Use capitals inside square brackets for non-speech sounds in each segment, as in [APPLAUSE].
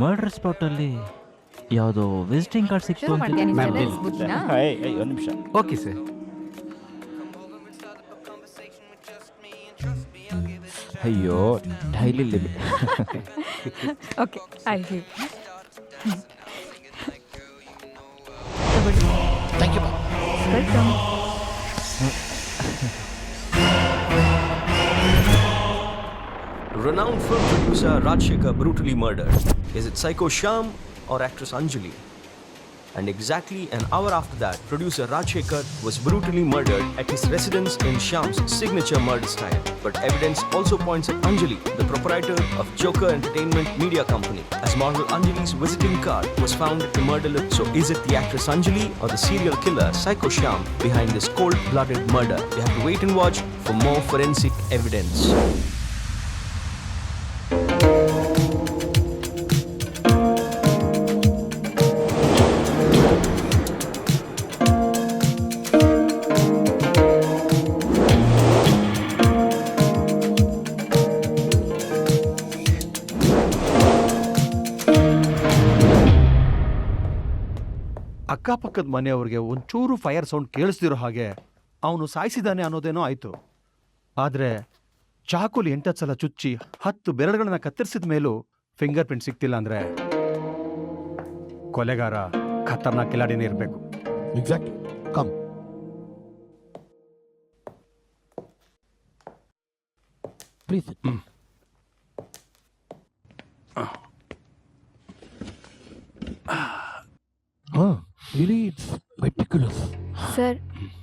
Murder ಸ್ಪಾಟಲ್ಲಿ ಯಾವುದೋ visiting card ಸಿಕ್ತು ಅಂತ ಬುದ್ಧಿನ? ಒಂದು ನಿಮಿಷ. ಓಕೆ ಸರ್ ಅಯ್ಯೋ ಡೈಲಿ ಲಿಮಿಟ್ ಓಕೆ ಐ ಹೇಳಿ thank you welcome Renowned film producer Rajshekar brutally murdered. Is it Psycho Sham or actress Anjali? And exactly an hour after that, producer Rajshekar was brutally murdered at his residence in Sham's signature murder style. But evidence also points at Anjali, the proprietor of Joker Entertainment Media Company, as model Anjali's visiting card was found at the murder lip. So is it the actress Anjali or the serial killer Psycho Sham behind this cold-blooded murder? We have to wait and watch for more forensic evidence. ಅಕ್ಕಪಕ್ಕದ ಮನೆಯವ್ರಿಗೆ ಒಂಚೂರು fire sound ಕೇಳಿಸ್ದಿರೋ ಹಾಗೆ ಅವನು ಸಾಯಿಸಿದ್ದಾನೆ ಅನ್ನೋದೇನೋ ಆಯ್ತು. ಆದರೆ ಚಾಕುಲಿ ಎಂಟತ್ತು ಸಲ ಚುಚ್ಚಿ ಹತ್ತು ಬೆರಳುಗಳನ್ನ ಕತ್ತರಿಸಿದ ಮೇಲೂ ಫಿಂಗರ್ ಪ್ರಿಂಟ್ ಸಿಗ್ತಿಲ್ಲ ಅಂದ್ರೆ ಕೊಲೆಗಾರ ಖತರ್ನಾಕ್ ಕಿಲಾಡಿನೇ ಇರಬೇಕು. Exact come please really it's meticulous sir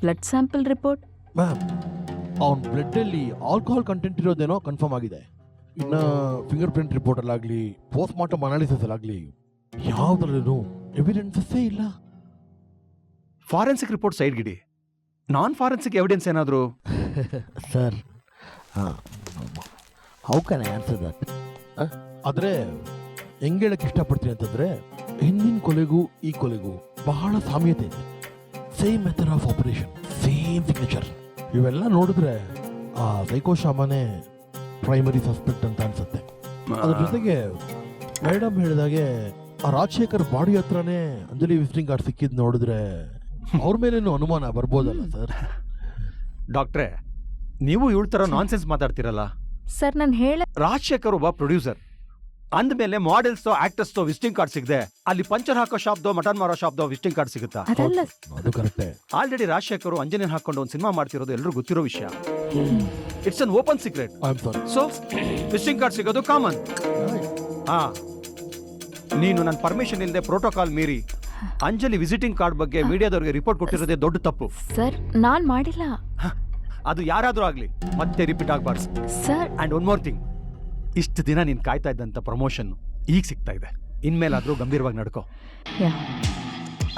blood sample report ma'am ಅವ್ನ ಬ್ಲಡ್ಡಲ್ಲಿ ಆಲ್ಕೋಹಾಲ್ ಕಂಟೆಂಟ್ ಇರೋದೇನೋ ಕನ್ಫರ್ಮ್ ಆಗಿದೆ. ಇನ್ನು ಫಿಂಗರ್ ಪ್ರಿಂಟ್ ರಿಪೋರ್ಟಲ್ಲಾಗಲಿ ಪೋಸ್ಟ್ ಮಾರ್ಟಮ್ ಅನಾಲಿಸಿಸಲ್ಲಾಗಲಿ ಯಾವುದರಲ್ಲೂ ಎವಿಡೆನ್ಸಸ್ಸೇ ಇಲ್ಲ. ಫಾರೆನ್ಸಿಕ್ ರಿಪೋರ್ಟ್ ಸೈಡ್ಗಿಡಿ ನಾನ್ ಫಾರೆನ್ಸಿಕ್ ಎವಿಡೆನ್ಸ್ ಏನಾದರೂ? Sir how can I answer that ಆದರೆ ಹೆಂಗೆ ಹೇಳಕ್ಕೆ ಇಷ್ಟಪಡ್ತೀನಿ ಅಂತಂದರೆ ಹಿಂದಿನ ಕೊಲೆಗೂ ಈ ಕೊಲೆಗೂ ಬಹಳ ಸಾಮ್ಯತೆ ಇದೆ. Same method of operation same signature ಇವೆಲ್ಲ ನೋಡಿದ್ರೆ ಆ ಸೈಕೋ ಶಾಮನೇ ಪ್ರೈಮರಿ ಸಸ್ಪೆಕ್ಟ್ ಅಂತ ಅನ್ಸುತ್ತೆ. ಅದ್ರ ಜೊತೆಗೆ ಮೇಡಮ್ ಹೇಳಿದಾಗೆ ಆ ರಾಜಶೇಖರ್ ಬಾಡಿ ಹತ್ರನೇ ಅಂಜಲಿ ವಿಸಿಟಿಂಗ್ ಕಾರ್ಡ್ ಸಿಕ್ಕಿದ್ ನೋಡಿದ್ರೆ ಅವ್ರ ಮೇಲೇನು ಅನುಮಾನ ಬರ್ಬೋದಲ್ಲ ಸರ್ ಡಾಕ್ಟ್ರೇ ನೀವು ಇವಳ ಥರ ನಾನ್ಸೆನ್ಸ್ ಮಾತಾಡ್ತಿರಲ್ಲ? ಸರ್ ನಾನು ಹೇಳ ರಾಜಶೇಖರ್ ಒಬ್ಬ ಪ್ರೊಡ್ಯೂಸರ್ ಅಂದಮೇಲೆ ಮಾಡೆಲ್ಸ್ ಆಕ್ಟರ್ಸ್ ವಿಸಿಟಿಂಗ್ ಕಾರ್ಡ್ ಸಿಗದೆ ಅಲ್ಲಿ ಪಂಚರ್ ಹಾಕೋ ಶಾಪ್ದೋ ಮಟನ್ ಮಾರೋ ಶಾಪ್ದೋ ವಿಸಿಟಿಂಗ್ ಕಾರ್ಡ್ ಸಿಗುತ್ತಾ? ಅದಲ್ಲ. ಅದು ಕರೆಕ್ಟೇ. ಆಲ್ರೆಡಿ ರಾಜಶೇಖರ್ ಅಂಜನೇನ್ ಹಾಕೊಂಡು ಒಂದು ಸಿನಿಮಾ ಮಾಡ್ತಿರೋದು ಎಲ್ಲರೂ ಗೊತ್ತಿರೋ ವಿಷಯ. It's an open secret I am sorry so visiting card ಸಿಗೋದು ಕಾಮನ್ ಹಾ. ನೀನು ನನ್ನ ಪರ್ಮಿಷನ್ ಇಲ್ಲದೆ ಪ್ರೋಟೋಕಾಲ್ ಮೀರಿ ಅಂಜಲಿ ವಿಸಿಟಿಂಗ್ ಕಾರ್ಡ್ ಬಗ್ಗೆ ಮೀಡಿಯಾದವ್ರಿಗೆ ರಿಪೋರ್ಟ್ ಕೊಟ್ಟಿರೋದೇ ದೊಡ್ಡ ತಪ್ಪು. ಸರ್ ನಾನು ಮಾಡಿಲ್ಲ. ಅದು ಯಾರಾದರೂ ಆಗಲಿ ಮತ್ತೆ ರಿಪೀಟ್ ಆಗ್ಬಾರ್ದು. Sir. And one more thing ಇಷ್ಟು ದಿನ ನೀನು ಕಾಯ್ತಾ ಇದ್ದಂತ ಪ್ರಮೋಷನ್ ಈಗ ಸಿಗ್ತಾ ಇದೆ. ಇನ್ಮೇಲಾದರೂ ಗಂಭೀರವಾಗಿ ನಡ್ಕೋ. ಆ್ಯಂಡ್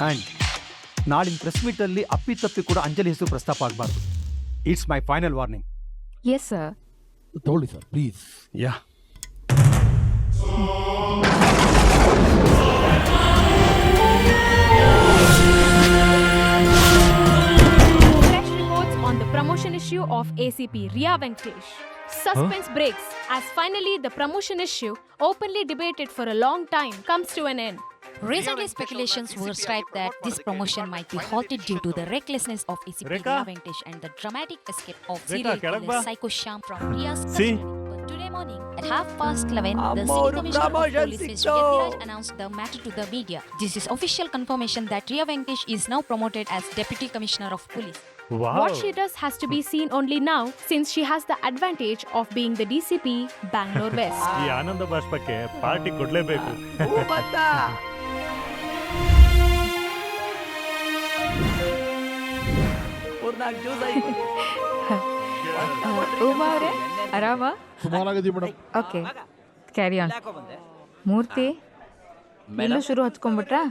ಅಂಡ್ ನಾಳಿನ ಪ್ರೆಸ್ ಮೀಟಲ್ಲಿ ಅಪ್ಪಿ ತಪ್ಪಿ ಕೂಡ ಅಂಜಲಿ ಹೆಸರು ಪ್ರಸ್ತಾಪ ಆಗಬಾರ್ದು. It's my final warning yes sir ತಗೊಳ್ಳಿ sir please yeah. Fresh reports on the promotion issue of ACP Ria Venkatesh. Suspense breaks as finally the promotion issue, openly debated for a long time, comes to an end. Recently, speculations were stirred that this promotion might be halted due to the recklessness of ACP Riya Venkatesh and the dramatic escape of serial killer Psycho Sham from Riya's custody. But today morning, at half past 11, the city commissioner of police, Mr. Yatiraj, announced the matter to the media. This is official confirmation that Riya Venkatesh is now promoted as Deputy Commissioner of Police. What she does has to be seen only now, since she has the advantage of being the DCP Bangalore West. ಈ ಆನಂದ ಬಾಷ್ಪಕ್ಕೆ party ಕೊಡ್ಲೇಬೇಕು ಉಮಾ ಅವರೇ ಆರಾಮ ಸುಮಾರಾಗಿದೆ madam okay carry on Murthy ಇಲ್ಲೂ ಶುರು Madam,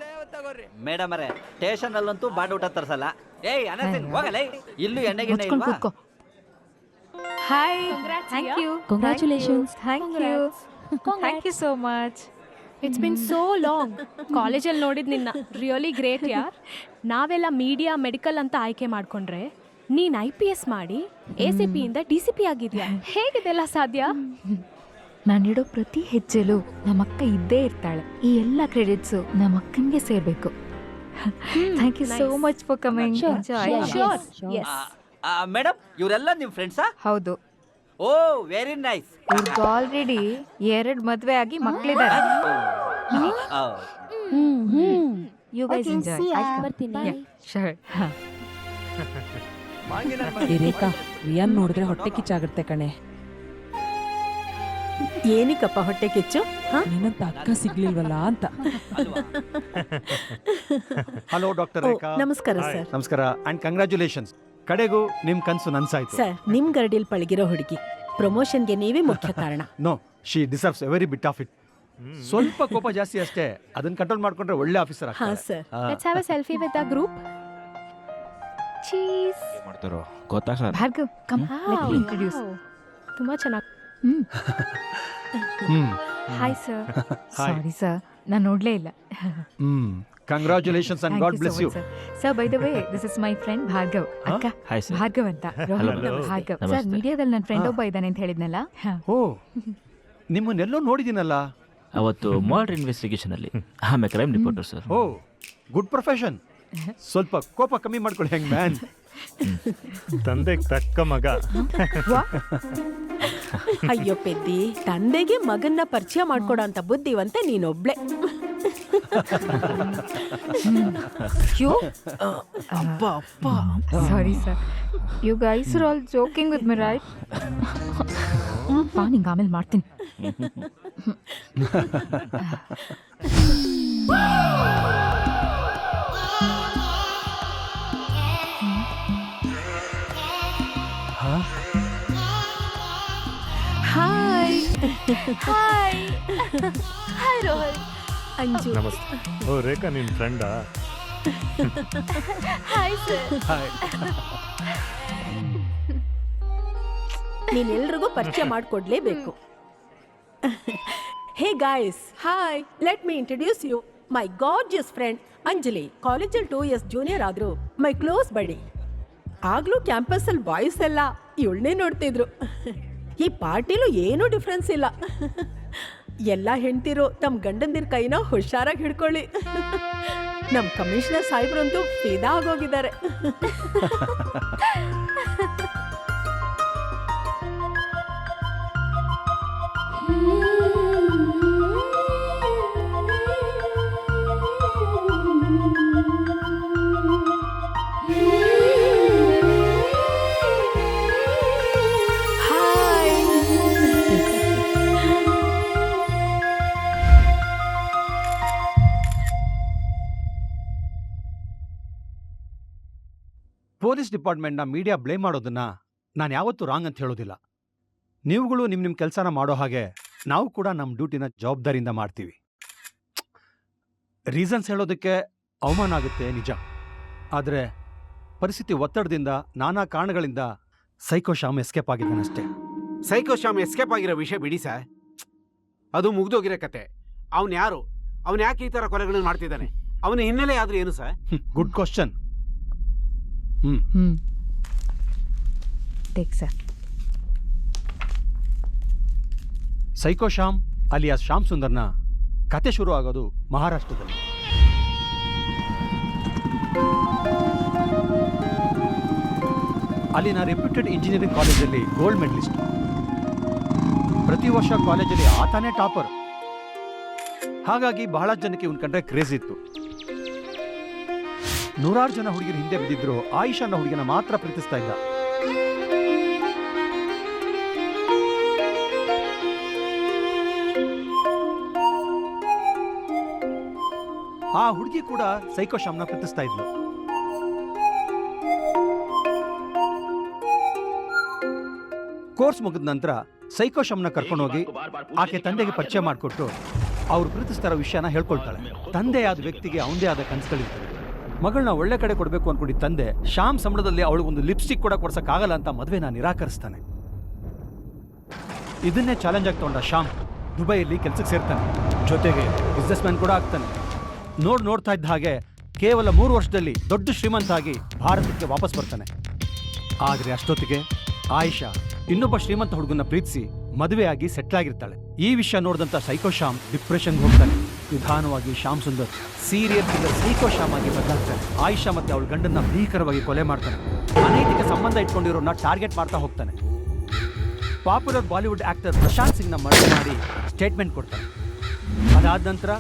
madam ಅರೆ station ಅಲ್ಲಂತೂ ಬಾಂಡ್ ಊಟ ತರ್ಸಲ್ಲ ಏಯ್ ಅನಸಿನ್ ಹೋಗಲೇ. ಇಲ್ಲೂ ಎಣ್ಣೆ ಗಿಣ್ಣೆ ಮುಚ್ಕೊಂಡು ಇಲ್ವಾ? ಕೂತ್ಕೋ. Hi thank you Congratulations. Thank you thank you so much it's been so long ಕಾಲೇಜಲ್ಲಿ ನೋಡಿದ್ ನಿನ್ನ. ರಿಯಲಿ ಗ್ರೇಟ್ ಯಾರ್? ನಾವೆಲ್ಲ ಮೀಡಿಯಾ ಮೆಡಿಕಲ್ ಅಂತ ಆಯ್ಕೆ ಮಾಡ್ಕೊಂಡ್ರೆ ನೀನ್ ಐ ಪಿ ಎಸ್ ಮಾಡಿ ಎ ಸಿ ಪಿ ಇಂದ ಡಿ ಸಿ ಪಿ ಆಗಿದ್ಯಾ? ಹೇಗಿದೆಲ್ಲ ಸಾಧ್ಯ? ನಾನಿಡೋ ಪ್ರತಿ ಹೆಜ್ಜೆಲು ನಮ್ಮಕ್ಕ ಇದ್ದೇ ಇರ್ತಾಳೆ. ಈ ಎಲ್ಲ ಕ್ರೆಡಿಟ್ಸು ನಮ್ಮಕ್ಕನಿಗೆ ಸೇರ್ಬೇಕು. Thank you so. Much for coming madam ಇವರೆಲ್ಲ ನಿಮ್ಮ ಫ್ರೆಂಡ್ಸಾ ಹೌದು. ಓ ವೆರಿ ನೈಸ್ ಇವ್ರಿಗೆ ಆಲ್ರೆಡಿ ಎರಡು ಮದುವೆ ಆಗಿ ಮಕ್ಕಳಿದ್ದಾರೆ ಯು ಗೈಸ್ ಎಂಜಾಯ್ ಶೋರ್ ರೇಖಾ ರಿಯಾನ್ ನೋಡಿದ್ರೆ ಹೊಟ್ಟೆ ಕಿಚ್ಚಾಗುತ್ತೆ ಕಣೆ. ಏನಕ್ಕಪ್ಪ ಹೊಟ್ಟೆ ಕಿಚ್ಚು? ನಿನ್ನಂತ ಅಕ್ಕ ಸಿಗ್ಲಿಲ್ವಲ್ಲ ಅಂತ. ಹಲೋ ಡಾಕ್ಟರ್ ಓ, ರೇಖಾ ನಮಸ್ಕಾರ ಸರ್. ನಮಸ್ಕಾರ. ಅಂಡ್ ಕಂಗ್ರ್ಯಾಚುಲೇಷನ್ಸ್ ಕಡೆಗೂ ನಿಮ್ ಕನ್ಸು ನನ್ಸಾಯ್ತು. ಸರ್ ನಿಮ್ ಗರಡಿಲ್ ಪಳಗಿರೋ ಹುಡುಗಿ. ಪ್ರಮೋಷನ್ಗೆ ನೀವೇ ಮುಖ್ಯ ಕಾರಣ. No she deserves every bit of it ಸ್ವಲ್ಪ ಕೋಪ ಜಾಸ್ತಿ ಅಷ್ಟೇ. ಅದನ್ನ ಕಂಟ್ರೋಲ್ ಮಾಡ್ಕೊಂಡ್ರೆ ಒಳ್ಳೆ ಆಫೀಸರ್ ಹಾ sir. Let's have a selfie with our group Cheese. ಮಾಡ್ತಾರೋ? ಗೊತ್ತಾಗಲ್ಲ Bhargav come let me introduce ತುಂಬಾ ಚೆನ್ನಾಗಿ ಹ್ಮ್. ಹ್ಮ್ hi sir Hi. Sorry sir ನಾನು ನೋಡಲೇ ಇಲ್ಲ. ಹ್ಮ್. Congratulations and God bless you sir by the way this is my friend Bhargav ಅಕ್ಕ hi sir Bhargav ಅಂತ. Hello. Bhargav sir ನಮಸ್ತೆ. ಮೀಡಿಯಾದಲ್ಲಿ ನನ್ನ ಫ್ರೆಂಡ್ ಒಬ್ಬ ಇದ್ದಾನೆ ಅಂತ ಹೇಳಿದ್ನಲ್ಲ? ಹಾ. ಓ ನಿಮ್ಮನ್ನೆಲ್ಲೋ ನೋಡಿದ್ದೀನಲ್ಲ ಅವತ್ತು ಮರ್ಡರ್ ಇನ್ವೆಸ್ಟಿಗೇಷನ್ ಅಲ್ಲಿ. ಆಮೇಲೆ crime reporter sir oh good profession ಸ್ವಲ್ಪ ಕೋಪ ಕಮ್ಮಿ ಮಾಡ್ಕೊಳ್ಳಿ ಹೆಂಗ್ ಮ್ಯಾನ್ [LAUGHS] ತಂದೆಗೆ ತಕ್ಕ ಮಗ. ಅಯ್ಯೋ ಪೆದ್ದಿ ತಂದೆಗೆ ಮಗನ್ನ ಪರಿಚಯ ಮಾಡ್ಕೊಡೋ ಅಂತ ಬುದ್ಧಿವಂತ ನೀನೊಬ್ಳೆ. Sorry sir you guys are all joking with me, right? ಬಾ ನಿಂಗೆ ಆಮೇಲೆ ಮಾಡ್ತೀನಿ. Hi. Hi hi Rohan. Anju. ನಮಸ್ತೆ. ಓ ರೇಖಾ ನಿನ್ ಫ್ರೆಂಡಾ? Hi sir. ನೀನೆಲ್ರಿಗೂ ಪರಿಚಯ ಮಾಡ್ಕೊಡ್ಲೇಬೇಕು. Hey guys hi. Let me introduce you my gorgeous friend Anjali. ಕಾಲೇಜಲ್ಲಿ ಟೂ ಇಯರ್ಸ್ ಜೂನಿಯರ್ ಆದ್ರು ಮೈ close ಬಡಿ ಆಗಲೂ ಕ್ಯಾಂಪಸ್ಸಲ್ಲಿ ಬಾಯ್ಸ್ ಎಲ್ಲ ಇವಳನ್ನೇ ನೋಡ್ತಿದ್ರು. ಈ ಪಾರ್ಟಿಲೂ ಏನೂ ಡಿಫ್ರೆನ್ಸ್ ಇಲ್ಲ. ಎಲ್ಲ ಹೆಂಡ್ತಿರು ತಮ್ಮ ಗಂಡಂದಿರ ಕೈನ ಹುಷಾರಾಗಿ ಹಿಡ್ಕೊಳ್ಳಿ. ನಮ್ಮ ಕಮಿಷನರ್ ಸಾಹೇಬ್ರಂತೂ ಫಿದಾ ಆಗೋಗಿದ್ದಾರೆ. ಪೊಲೀಸ್ ಡಿಪಾರ್ಟ್ಮೆಂಟ್ನ ಮೀಡಿಯಾ ಬ್ಲೇಮ್ ಮಾಡೋದನ್ನ ನಾನು ಯಾವತ್ತೂ ರಾಂಗ್ ಅಂತ ಹೇಳೋದಿಲ್ಲ. ನೀವುಗಳು ನಿಮ್ಮ ನಿಮ್ಮ ಕೆಲಸನ ಮಾಡೋ ಹಾಗೆ ನಾವು ಕೂಡ ನಮ್ಮ ಡ್ಯೂಟಿನ ಜವಾಬ್ದಾರಿಯಿಂದ ಮಾಡ್ತೀವಿ. ರೀಸನ್ಸ್ ಹೇಳೋದಕ್ಕೆ ಅವಮಾನ ಆಗುತ್ತೆ ನಿಜ. ಆದರೆ ಪರಿಸ್ಥಿತಿ ಒತ್ತಡದಿಂದ ನಾನಾ ಕಾರಣಗಳಿಂದ ಸೈಕೋ ಶ್ಯಾಮ್ ಎಸ್ಕೇಪ್ ಆಗಿದ್ದಾನಷ್ಟೇ ಸೈಕೋ ಶ್ಯಾಮ್ ಎಸ್ಕೇಪ್ ಆಗಿರೋ ವಿಷಯ ಬಿಡಿ ಸರ್. ಅದು ಮುಗ್ದೋಗಿರೋ ಕತೆ. ಅವನು ಯಾರು? ಅವನು ಯಾಕೆ ಈ ಥರ ಕೊಲೆಗಳನ್ನು ಮಾಡ್ತಿದ್ದಾನೆ? ಅವನ ಹಿನ್ನೆಲೆ ಆದರೂ ಏನು sir? Good question take sir psycho Shyam alias Shyam ಸುಂದರ್ನ ಕತೆ ಶುರು ಆಗೋದು ಮಹಾರಾಷ್ಟ್ರದಲ್ಲಿ. ಅಲ್ಲಿನ ರೆಪ್ಯೂಟೆಡ್ ಇಂಜಿನಿಯರಿಂಗ್ ಕಾಲೇಜಲ್ಲಿ ಗೋಲ್ಡ್ ಮೆಡಲಿಸ್ಟ್ ಪ್ರತಿ ವರ್ಷ ಕಾಲೇಜಲ್ಲಿ ಆತನೇ ಟಾಪರ್ ಹಾಗಾಗಿ ಬಹಳ ಜನಕ್ಕೆ ಇವನ್ ಕಂಡ್ರೆ ಕ್ರೇಜ್ ಇತ್ತು. ನೂರಾರು ಜನ ಹುಡುಗಿರು ಹಿಂದೆ ಬಿದ್ದಿದ್ರು. ಆಯುಷ್ ಅನ್ನೋ ಹುಡುಗಿನ ಮಾತ್ರ ಪ್ರೀತಿಸ್ತಾ ಇದ್ದ ಆ ಹುಡುಗಿ ಕೂಡ ಸೈಕೋ ಶಾಮ್ನ ಪ್ರೀತಿಸ್ತಾ ಇದ್ಲು. ಕೋರ್ಸ್ ಮುಗಿದ ನಂತರ ಸೈಕೋ ಕರ್ಕೊಂಡು ಕರ್ಕೊಂಡೋಗಿ ಆಕೆ ತಂದೆಗೆ ಪರಿಚಯ ಮಾಡಿಕೊಟ್ಟು ಅವ್ರು ಪ್ರೀತಿಸ್ತಾರ ವಿಷಯನ ಹೇಳ್ಕೊಳ್ತಾಳೆ. ತಂದೆ ಆದ ವ್ಯಕ್ತಿಗೆ ಅವನದೇ ಆದ ಕನಸುಗಳಿರ್ತವೆ. ಮಗಳನ್ನ ಒಳ್ಳೆ ಕಡೆ ಕೊಡಬೇಕು ಅನ್ಕೊಂಡಿದ್ದ ತಂದೆ, ಶ್ಯಾಮ್ ಸಂಬಳದಲ್ಲಿ ಅವಳಿಗೊಂದು ಲಿಪ್ಸ್ಟಿಕ್ ಕೂಡ ಕೊಡ್ಸಕ್ಕಾಗಲ್ಲ ಅಂತ ಮದುವೆನ ನಿರಾಕರಿಸ್ತಾನೆ. ಇದನ್ನೇ ಚಾಲೆಂಜ್ ಆಗಿ ತಗೊಂಡ ಶ್ಯಾಮ್. ದುಬೈಯಲ್ಲಿ ಕೆಲಸಕ್ಕೆ ಸೇರ್ತಾನೆ. ಜೊತೆಗೆ ಬಿಸ್ನೆಸ್ ಮ್ಯಾನ್ ಕೂಡ ಆಗ್ತಾನೆ. ನೋಡ್ ನೋಡ್ತಾ ಇದ್ದ ಹಾಗೆ ಕೇವಲ ಮೂರು ವರ್ಷದಲ್ಲಿ ದೊಡ್ಡ ಶ್ರೀಮಂತ ಆಗಿ ಭಾರತಕ್ಕೆ ವಾಪಸ್ ಬರ್ತಾನೆ. ಆದರೆ ಅಷ್ಟೊತ್ತಿಗೆ ಆಯಿಷಾ ಇನ್ನೊಬ್ಬ ಶ್ರೀಮಂತ ಹುಡುಗನ ಪ್ರೀತಿಸಿ ಮದುವೆಯಾಗಿ ಸೆಟ್ಲ್ ಆಗಿರ್ತಾಳೆ. ಈ ವಿಷಯ ನೋಡಿದಂಥ ಸೈಕೋ ಶ್ಯಾಮ್ ಡಿಪ್ರೆಷನ್ ಹೋಗ್ತಾನೆ. ನಿಧಾನವಾಗಿ Shyam Sundar serial killer psycho Shyam ಆಗಿ ಬದಲಾಗ್ತಾನೆ ಆಯಿಷಾ ಮತ್ತೆ ಅವಳ ಗಂಡನ್ನ ಭೀಕರವಾಗಿ ಕೊಲೆ ಮಾಡ್ತಾನೆ ಅನೈತಿಕ ಸಂಬಂಧ ಇಟ್ಕೊಂಡಿರೋನ್ನ ಟಾರ್ಗೆಟ್ ಮಾಡ್ತಾ ಹೋಗ್ತಾನೆ. ಪಾಪ್ಯುಲರ್ ಬಾಲಿವುಡ್ ಆಕ್ಟರ್ ಪ್ರಶಾಂತ್ ಸಿಂಗ್ನ ಮರ್ಡರ್ ಮಾಡಿ ಸ್ಟೇಟ್ಮೆಂಟ್ ಕೊಡ್ತಾನೆ ಅದಾದ ನಂತರ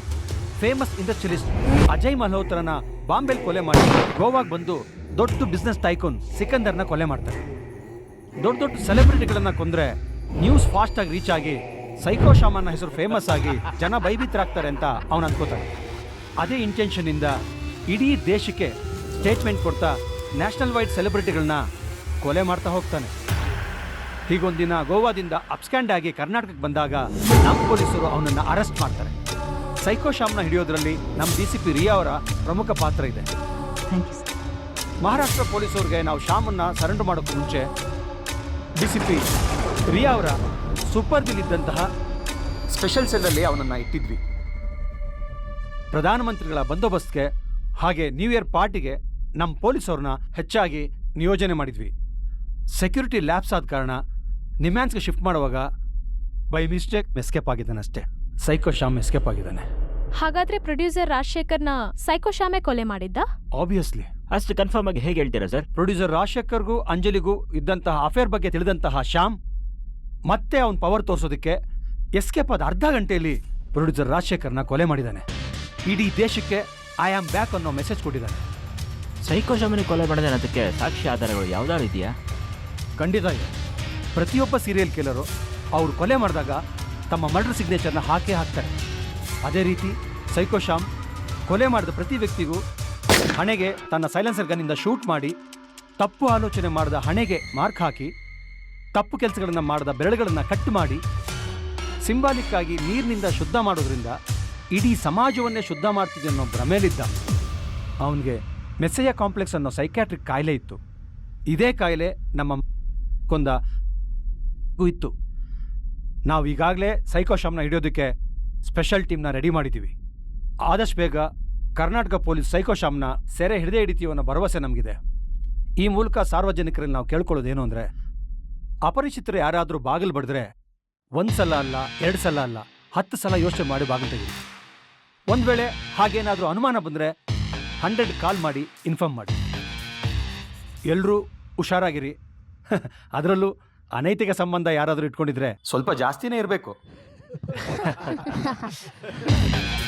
ಫೇಮಸ್ ಇಂಡಸ್ಟ್ರಿಯಲಿಸ್ಟ್ ಅಜಯ್ ಮಲ್ಹೋತ್ರನ ಬಾಂಬೆಲ್ ಕೊಲೆ ಮಾಡಿ ಗೋವಾಗೆ ಬಂದು ದೊಡ್ಡ ಬಿಸ್ನೆಸ್ ಟೈಕೋನ್ ಸಿಕಂದರ್ನ ಕೊಲೆ ಮಾಡ್ತಾರೆ. ದೊಡ್ಡ ದೊಡ್ಡ ಸೆಲೆಬ್ರಿಟಿಗಳನ್ನ ಕೊಂದ್ರೆ ನ್ಯೂಸ್ ಫಾಸ್ಟ್ ಆಗಿ ರೀಚ್ ಆಗಿ ಸೈಕೋ ಶಾಮನ್ನ ಹೆಸರು ಫೇಮಸ್ ಆಗಿ ಜನ ಭಯಭೀತರಾಗ್ತಾರೆ ಅಂತ ಅವನು ಅನ್ಕೋತಾನೆ. ಅದೇ ಇಂಟೆನ್ಷನ್ ಇಂದ ಇಡೀ ದೇಶಕ್ಕೆ ಸ್ಟೇಟ್ಮೆಂಟ್ ಕೊಡ್ತಾ ನ್ಯಾಷನಲ್ ವೈಡ್ ಸೆಲೆಬ್ರಿಟಿಗಳನ್ನ ಕೊಲೆ ಮಾಡ್ತಾ ಹೋಗ್ತಾನೆ. ಹೀಗೊಂದಿನ ಗೋವಾದಿಂದ ಅಪ್ಸ್ಕ್ಯಾಂಡ್ ಆಗಿ ಕರ್ನಾಟಕಕ್ಕೆ ಬಂದಾಗ ನಮ್ಮ ಪೊಲೀಸರು ಅವನನ್ನ ಅರೆಸ್ಟ್ ಮಾಡ್ತಾರೆ. ಸೈಕೋ ಶಾಮ್ನ ಹಿಡಿಯೋದ್ರಲ್ಲಿ ನಮ್ಮ ಡಿ ಸಿ ಪಿ ರಿಯಾ ಅವರ ಪ್ರಮುಖ ಪಾತ್ರ ಇದೆ. ಮಹಾರಾಷ್ಟ್ರ ಪೊಲೀಸರಿಗೆ ನಾವು ಶಾಮನ್ನ ಸರೆಂಡರ್ ಮಾಡೋಕ್ಕೂ ಮುಂಚೆ ಡಿ ಸಿ ಪಿ ರಿಯಾ ಅವರ ಇದ್ದಂತಹ ಸ್ಪೆಷಲ್ ಸೆಲ್ಲಲ್ಲಿ ಅವನನ್ನು ಇಟ್ಟಿದ್ವಿ. ಪ್ರಧಾನಮಂತ್ರಿಗಳ ಬಂದೋಬಸ್ತ್ಗೆ ಹಾಗೆ ನ್ಯೂ ಇಯರ್ ಪಾರ್ಟಿಗೆ ನಮ್ಮ ಪೊಲೀಸವ್ರನ್ನ ಹೆಚ್ಚಾಗಿ ನಿಯೋಜನೆ ಮಾಡಿದ್ವಿ. ಸೆಕ್ಯೂರಿಟಿ ಲ್ಯಾಬ್ಸ್ ಆದ ಕಾರಣ ನಿಮ್ಯಾನ್ಸ್ಗೆ ಶಿಫ್ಟ್ ಮಾಡುವಾಗ ಬೈ ಮಿಸ್ಟೇಕ್ ಎಸ್ಕೇಪ್ ಆಗಿದ್ದಾನೆ ಅಷ್ಟೇ ಸೈಕೋ ಶ್ಯಾಮ್ ಎಸ್ಕೇಪ್ ಆಗಿದ್ದಾನೆ. ಹಾಗಾದ್ರೆ ಪ್ರೊಡ್ಯೂಸರ್ ರಾಜಶೇಖರ್ನ ಸೈಕೋ ಶ್ಯಾಮೆ ಕೊಲೆ ಮಾಡಿದ್ದ? ಆಬ್ವಿಯಸ್ಲಿ ಅಷ್ಟು ಕನ್ಫರ್ಮ್ ಆಗಿ ಹೇಗೆ ಹೇಳ್ತೀರಾ ಸರ್? ಪ್ರೊಡ್ಯೂಸರ್ ರಾಜಶೇಖರ್ಗೂ ಅಂಜಲಿಗೂ ಇದ್ದಂತಹ ಅಫೇರ್ ಬಗ್ಗೆ ತಿಳಿದಂತಹ ಶ್ಯಾಮ್ ಮತ್ತೆ ಅವನ ಪವರ್ ತೋರಿಸೋದಕ್ಕೆ ಎಸ್ಕೇಪ್ ಆದ ಅರ್ಧ ಗಂಟೆಯಲ್ಲಿ ಪ್ರೊಡ್ಯೂಸರ್ ರಾಜಶೇಖರ್ನ ಕೊಲೆ ಮಾಡಿದ್ದಾನೆ. ಇಡೀ ದೇಶಕ್ಕೆ ಐ ಆಮ್ ಬ್ಯಾಕ್ ಅನ್ನೋ ಮೆಸೇಜ್ ಕೊಟ್ಟಿದ್ದಾನೆ. ಸೈಕೋ ಶಾಮನಿ ಕೊಲೆ ಮಾಡಿದೆ ಅದಕ್ಕೆ ಸಾಕ್ಷಿ ಆಧಾರಗಳು ಯಾವ್ದಾದ್ರು ಇದೆಯಾ ಖಂಡಿತ ಇದೆ. ಪ್ರತಿಯೊಬ್ಬ ಸೀರಿಯಲ್ ಕಿಲ್ಲರು ಅವರು ಕೊಲೆ ಮಾಡಿದಾಗ ತಮ್ಮ ಮರ್ಡರ್ ಸಿಗ್ನೇಚರ್ನ ಹಾಕೇ ಹಾಕ್ತಾರೆ. ಅದೇ ರೀತಿ ಸೈಕೋಶಾಮ್ ಕೊಲೆ ಮಾಡಿದ ಪ್ರತಿ ವ್ಯಕ್ತಿಗೂ ಹಣೆಗೆ ತನ್ನ ಸೈಲೆನ್ಸರ್ ಗನ್ನಿಂದ ಶೂಟ್ ಮಾಡಿ ತಪ್ಪು ಆಲೋಚನೆ ಮಾಡಿದ ಹಣೆಗೆ ಮಾರ್ಕ್ ಹಾಕಿ ತಪ್ಪು ಕೆಲಸಗಳನ್ನು ಮಾಡಿದ ಬೆರಳುಗಳನ್ನು ಕಟ್ ಮಾಡಿ ಸಿಂಬಾಲಿಕ್ ಆಗಿ ನೀರಿನಿಂದ ಶುದ್ಧ ಮಾಡೋದ್ರಿಂದ ಇಡೀ ಸಮಾಜವನ್ನೇ ಶುದ್ಧ ಮಾಡ್ತಿದ್ದೆ ಅನ್ನೋ ಭ್ರಮೇಲಿದ್ದ ಅವನಿಗೆ ಮೆಸ್ಸೆಯ ಕಾಂಪ್ಲೆಕ್ಸ್ ಅನ್ನೋ ಸೈಕ್ಯಾಟ್ರಿಕ್ ಕಾಯಿಲೆ ಇತ್ತು. ಇದೇ ಕಾಯಿಲೆ ನಮ್ಮ ಕೊಂದ ಇತ್ತು. ನಾವು ಈಗಾಗಲೇ ಸೈಕೋಶಾಮ್ನ ಹಿಡಿಯೋದಕ್ಕೆ ಸ್ಪೆಷಲ್ ಟೀಮ್ನ ರೆಡಿ ಮಾಡಿದ್ದೀವಿ ಆದಷ್ಟು ಬೇಗ ಕರ್ನಾಟಕ ಪೊಲೀಸ್ ಸೈಕೋಶಾಮ್ನ ಸೆರೆ ಹಿಡಿದೇ ಹಿಡಿತೀವಿ ಅನ್ನೋ ಭರವಸೆ ನಮಗಿದೆ. ಈ ಮೂಲಕ ಸಾರ್ವಜನಿಕರಲ್ಲಿ ನಾವು ಕೇಳ್ಕೊಳ್ಳೋದೇನು ಅಂದರೆ ಅಪರಿಚಿತರು ಯಾರಾದರೂ ಬಾಗಿಲು ಬಡಿದ್ರೆ ಒಂದು ಸಲ ಅಲ್ಲ ಎರಡು ಸಲ ಅಲ್ಲ ಹತ್ತು ಸಲ ಯೋಚನೆ ಮಾಡಿ ಬಾಗಿಲು ತೆಗೀರಿ. ಒಂದು ವೇಳೆ ಹಾಗೇನಾದರೂ ಅನುಮಾನ ಬಂದರೆ ಹಂಡ್ರೆಡ್ ಕಾಲ್ ಮಾಡಿ ಇನ್ಫಾರ್ಮ್ ಮಾಡಿ. ಎಲ್ಲರೂ ಹುಷಾರಾಗಿರಿ. [LAUGHS] ಅದರಲ್ಲೂ ಅನೈತಿಕ ಸಂಬಂಧ ಯಾರಾದರೂ ಇಟ್ಕೊಂಡಿದ್ರೆ. ಸ್ವಲ್ಪ ಜಾಸ್ತಿನೇ ಇರಬೇಕು. [LAUGHS]